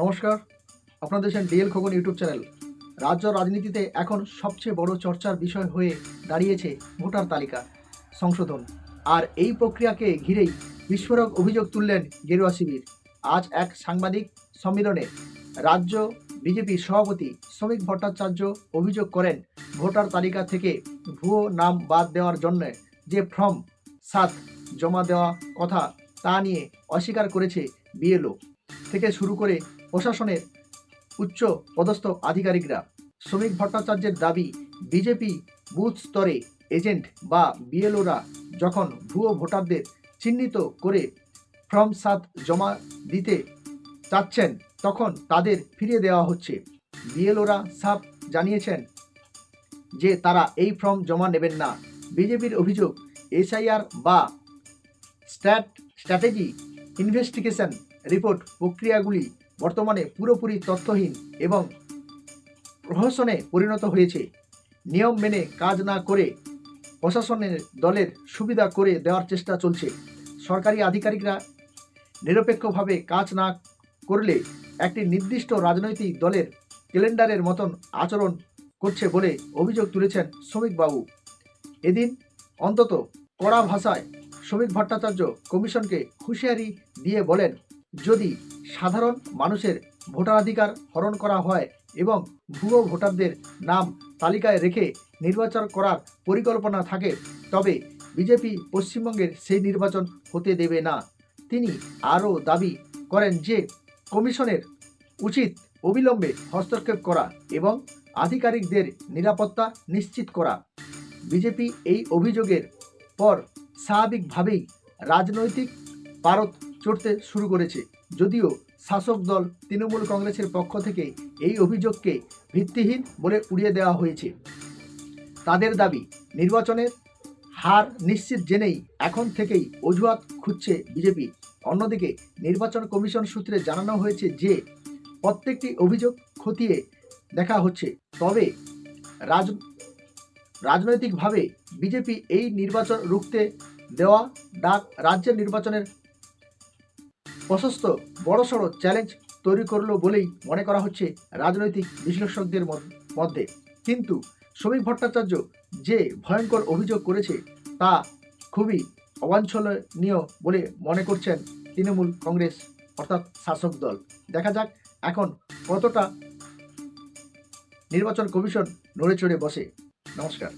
নমস্কার আপনারা দেখছেন ডিএল খোকন ইউটিউব চ্যানেল। রাজ্য রাজনীতিতে এখন সবচেয়ে বড় চর্চার বিষয় হয়ে দাঁড়িয়েছে ভোটার তালিকা, সংশোধন। আর এই প্রক্রিয়াকে ঘিরেই বিস্ফোরক অভিযোগ তুললেন গেরুয়া শিবির। আজ এক সাংবাদিক সম্মেলনে রাজ্য বিজেপি সভাপতি শ্রমিক ভট্টাচার্য অভিযোগ করেন, ভোটার তালিকা থেকে ভুয়ো নাম বাদ দেওয়ার জন্য যে ফর্ম সাত জমা দেওয়া কথা তা নিয়ে অস্বীকার করেছে বিএলও। থেকে শুরু করে প্রশাসনের উচ্চ পদস্থ আধিকারিকরা। শ্রমিক ভট্টাচার্যের দাবি, বিজেপি বুথ স্তরে এজেন্ট বা বিএলওরা যখন ভুয়ো ভোটারদের চিহ্নিত করে ফর্ম সাত জমা দিতে চাচ্ছেন, তখন তাদের ফিরিয়ে দেওয়া হচ্ছে। বিএলওরা সাপ জানিয়েছেন যে তারা এই ফর্ম জমা নেবেন না। বিজেপির অভিযোগ, এসআইআর বা স্ট্যাট স্ট্র্যাটেজি ইনভেস্টিগেশন রিপোর্ট প্রক্রিয়াগুলি বর্তমানে পুরোপুরি তথ্যহীন এবং প্রহসনে পরিণত হয়েছে। নিয়ম মেনে কাজ না করে প্রশাসনের দলের সুবিধা করে দেওয়ার চেষ্টা চলছে। সরকারি আধিকারিকরা নিরপেক্ষভাবে কাজ না করলে একটি নির্দিষ্ট রাজনৈতিক দলের ক্যালেন্ডারের মতন আচরণ করছে বলে অভিযোগ তুলেছেন শ্রমিকবাবু। এদিন অন্তত কড়া ভাষায় শ্রমিক ভট্টাচার্য কমিশনকে হুঁশিয়ারি দিয়ে বলেন যদি সাধারণ মানুষের ভোটাধিকার হরণ করা হয় এবং ভুয়ো ভোটারদের নাম তালিকায় রেখে নির্বাচন করার পরিকল্পনা থাকে, তবে বিজেপি পশ্চিমবঙ্গের সেই নির্বাচন হতে দেবে না। তিনি আরও দাবি করেন যে কমিশনের উচিত অবিলম্বে হস্তক্ষেপ করা এবং আধিকারিকদের নিরাপত্তা নিশ্চিত করা। বিজেপি এই অভিযোগের পর স্বাভাবিকভাবেই রাজনৈতিক পারদ চড়তে শুরু করেছে। যদিও শাসক দল তৃণমূল কংগ্রেসের পক্ষ থেকে এই অভিযোগকে ভিত্তিহীন বলে উড়িয়ে দেওয়া হয়েছে। তাদের দাবি, নির্বাচনের হার নিশ্চিত জেনেই এখন থেকেই অজুহাত খুঁজছে বিজেপি। অন্যদিকে, নির্বাচন কমিশন সূত্রে জানানো হয়েছে যে, প্রত্যেকটি অভিযোগ খতিয়ে দেখা হচ্ছে। তবে রাজ, রাজনৈতিকভাবে বিজেপি এই নির্বাচন রুখতে দেওয়া ডাক রাজ্যের নির্বাচনের প্রশস্ত, বড়সড় চ্যালেঞ্জ তৈরি করল বলেই মনে করা হচ্ছে রাজনৈতিক বিশ্লেষকদের মধ্যে। কিন্তু শ্রমিক ভট্টাচার্য যে ভয়ঙ্কর অভিযোগ করেছে তা খুবই অবাঞ্ছনীয় বলে মনে করছেন তৃণমূল কংগ্রেস, অর্থাৎ শাসক দল। দেখা যাক এখন কতটা নির্বাচন কমিশন নড়ে চড়ে বসে। নমস্কার।